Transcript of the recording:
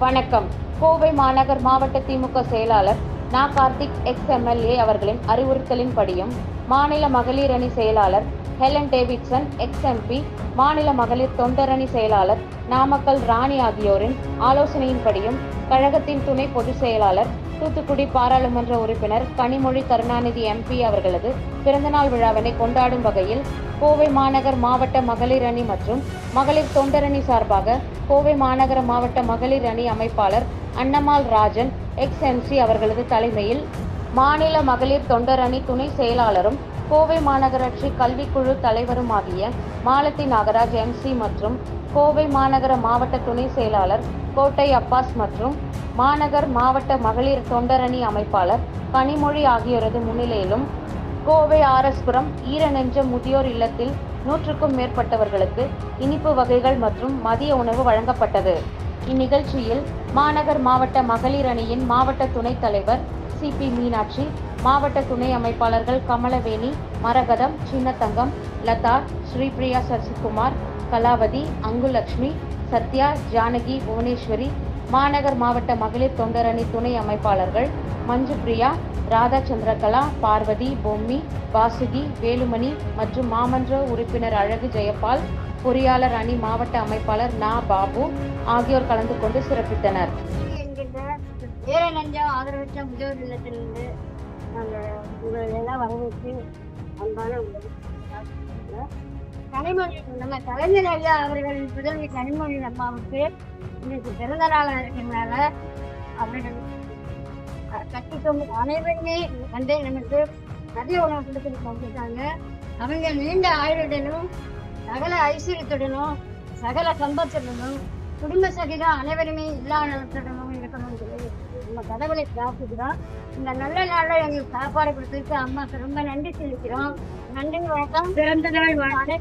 வணக்கம். கோவை மாநகர் மாவட்ட திமுக செயலாளர் நா. கார்த்திக் எக்ஸ் எம்எல்ஏ அவர்களின் அறிவுறுத்தலின்படியும் மாநில மகளிர் அணி செயலாளர் ஹெலன் டேவிட்சன் எக்ஸ் எம்பி மாநில மகளிர் தொண்டரணி செயலாளர் நாமக்கல் ராணி ஆகியோரின் ஆலோசனையின்படியும் கழகத்தின் துணை பொதுச் செயலாளர் தூத்துக்குடி பாராளுமன்ற உறுப்பினர் கனிமொழி கருணாநிதி எம்பி அவர்களது பிறந்தநாள் விழாவினை கொண்டாடும் வகையில் கோவை மாநகர் மாவட்ட மகளிர் அணி மற்றும் மகளிர் தொண்டரணி சார்பாக கோவை மாநகர மாவட்ட மகளிர் அணி அமைப்பாளர் அன்னமாள் ராஜன் எக்ஸ் எம்சி அவர்களது தலைமையில் மாநில மகளிர் தொண்டரணி துணை செயலாளரும் கோவை மாநகராட்சி கல்விக்குழு தலைவருமாகிய மாலத்தி நாகராஜ் எம்சி மற்றும் கோவை மாநகர மாவட்ட துணை செயலாளர் கோட்டை அப்பாஸ் மற்றும் மாநகர் மாவட்ட மகளிர் தொண்டரணி அமைப்பாளர் கனிமொழி ஆகியோரது முன்னிலையிலும் கோவை ஆர்எஸ்புரம் ஈரநெஞ்ச முதியோர் இல்லத்தில் நூற்றுக்கும் மேற்பட்டவர்களுக்கு இனிப்பு வகைகள் மற்றும் மதிய உணவு வழங்கப்பட்டது. இந்நிகழ்ச்சியில் மாநகர் மாவட்ட மகளிர் அணியின் மாவட்ட துணைத் தலைவர் சிபி மீனாட்சி மாவட்ட துணை அமைப்பாளர்கள் கமலவேணி மரகதம் சின்னத்தங்கம் லதா ஸ்ரீபிரியா சசிகுமார் கலாவதி அங்குலக்ஷ்மி சத்யா ஜானகி புவனேஸ்வரி மாநகர் மாவட்ட மகளிர் தொண்டரணி துணை அமைப்பாளர்கள் மஞ்சு பிரியா ராதா சந்திரகலா பார்வதி பொம்மி வாசுகி வேலுமணி மற்றும் மாமன்ற உறுப்பினர் அழகு ஜெயபால் பொறியாளர் அணி மாவட்ட அமைப்பாளர் நா பாபு ஆகியோர் கலந்து கொண்டு சிறப்பித்தனர். என்கின்ற ஏழை ஆதரவற்ற முதியோர் இல்லத்திலிருந்து நாங்கள் உங்களை எல்லாம் வரவேற்று அன்பான கனிமொழி நம்ம கலைஞர் ஐயா அவர்களின் புதல்வி கனிமொழி அம்மாவுக்கு இன்னைக்கு பிறந்த நாளாக இருக்கிறதுனால அவர்கள் கட்டிக்கும் அனைவருமே வந்து நமக்கு மதிய உணவு கொடுத்துட்டு போயிருக்காங்க அவங்க நீண்ட ஆயுளுடனும் சகல ஐஸ்வர்யத்துடனும் சகல சம்பத்துடனும் குடும்ப சகித அனைவருமே இல்லாதவற்றுடனும் இருக்கணும் சொல்லி நம்ம கடவுளை பிரார்த்திக்கிறோம். இந்த நல்ல நாள்ல எங்களுக்கு சாப்பாடு கொடுத்ததுக்கு அம்மாக்கு ரொம்ப நன்றி சொல்லிக்கிறோம் நன்றி வணக்கம். பிறந்த நாள் வாழ்க்கை